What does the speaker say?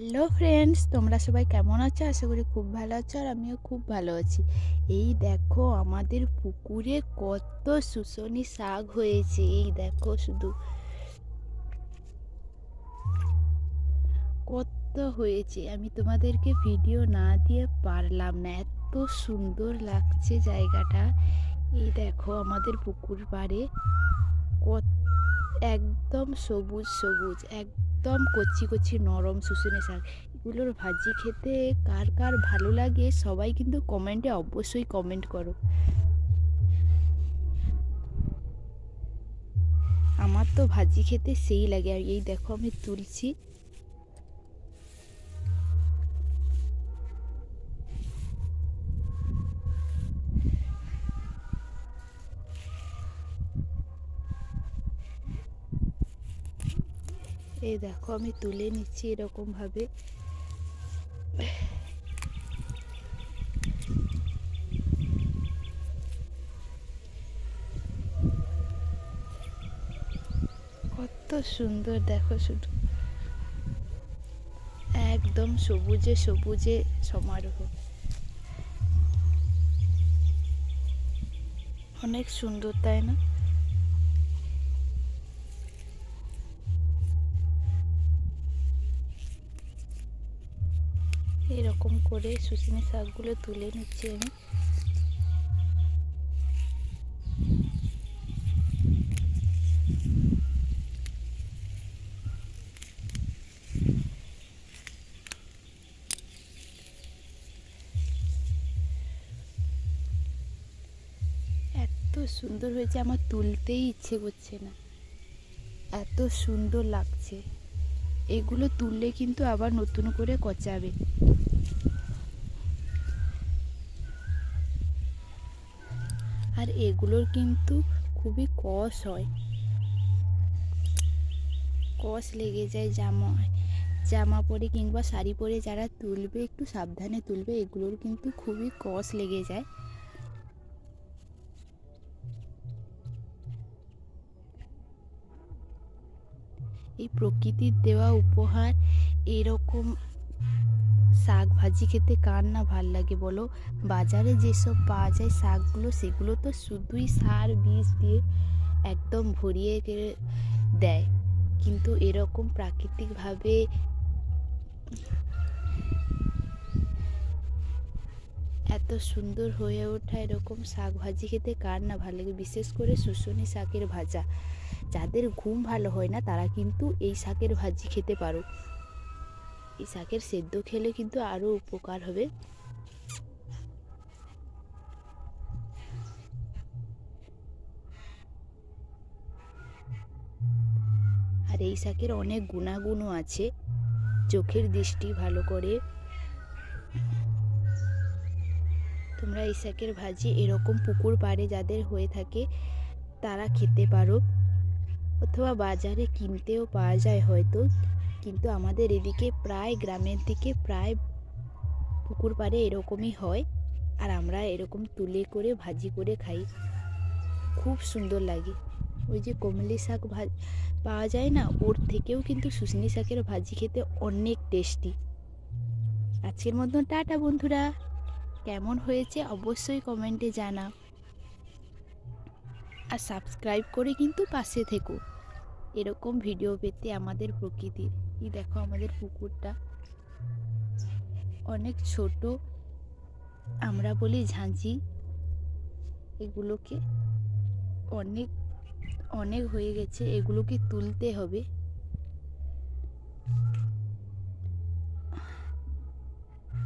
Hello friends, তোমরা সবাই কেমন আছো? আশা করি খুব ভালো আছো আর আমিও খুব ভালো আছি। এই দেখো আমাদের পুকুরে কত শুশনি শাক হয়েছে, এই দেখো শুধু। কত হয়েছে, আমি তোমাদেরকে ভিডিও না দিয়ে পারলাম না, এত সুন্দর লাগছে জায়গাটা। এই দেখো আমাদের পুকুর পাড়ে কত, একদম সবুজ সবুজ একদম কচি কচি, নরম শুশুনি শাক। এগুলোর ভাজি খেতে কার কার ভালো লাগে সবাই কিন্তু কমেন্টে অবশ্যই কমেন্ট করো। আমার তো ভাজি খেতে সেই লাগে। আর এই দেখো আমি তুলছি। এই দেখো আমি তুলে নিচ্ছি এরকম ভাবে কত সুন্দর, দেখো শুধু। একদম সবুজে সবুজে সমারোহ। অনেক সুন্দর, তাই না? এরকম করে শুশনি শাকগুলো তুলে নিচ্ছি আমি। সুন্দর হয়েছে, আমার তুলতেই ইচ্ছে করছে না। এত সুন্দর লাগছে। এগুলো তুললে কিন্তু আবার নতুন করে কচাবে। আর এগুলোর কিন্তু খুবই কষ হয়। কষ লেগে যায় জামা জামা পরে কিংবা শাড়ি পরে যারা তুলবে, একটু সাবধানে তুলবে, এগুলোর কিন্তু খুবই কষ লেগে যায়। এই প্রকৃতির দেওয়া উপহার এরকম শাক ভাজি খেতে কার না ভালো লাগে বলো? বাজারে যেসব পাওয়া যায় শাকগুলো, সেগুলো তো শুধুই সার, বীজ দিয়ে একদম ভরিয়ে দেয়। কিন্তু এরকম প্রাকৃতিকভাবে এত সুন্দর হয়ে ওঠা এরকম শাক ভাজি খেতে কার না ভালো লাগে? বিশেষ করে শুশুনি শাকের ভাজা। যাদের ঘুম ভালো হয় না, তারা কিন্তু এই শাকের ভাজি খেতে পারো। এই শাকের সেদ্ধ খেলে কিন্তু আরও উপকার হবে। আর এই শাকের অনেক গুণাগুণও আছে। চোখের দৃষ্টি ভালো করে তোমরা এই শাকের ভাজি এরকম পুকুর পাড়ে যাদের হয়ে থাকে, তারা খেতে পারো। অথবা বাজারে কিনতেও পাওয়া যায় হয়তো। কিন্তু আমাদের এদিকে প্রায় গ্রামের দিকে প্রায় পুকুর পাড়ে এরকমই হয়। আর আমরা এরকম তুলে করে, ভাজি করে খাই। খুব সুন্দর লাগে। ওই যে কমলি শাক ভা- পাওয়া যায় না? ওর থেকেও কিন্তু শুশনি শাকের ভাজি খেতে অনেক টেস্টি। আজকের মতন টাটা বন্ধুরা। কেমন হয়েছে অবশ্যই কমেন্টে জানাও। আর সাবস্ক্রাইব করে কিন্তু পাশে থেকো। এরকম ভিডিও পেতে আমাদের প্রকৃতির এই দেখো আমাদের পুকুরটা। অনেক ছোট। আমরা বলি ঝাঁঝি। এগুলোকে অনেক অনেক হয়ে গেছে। এগুলোকে তুলতে হবে।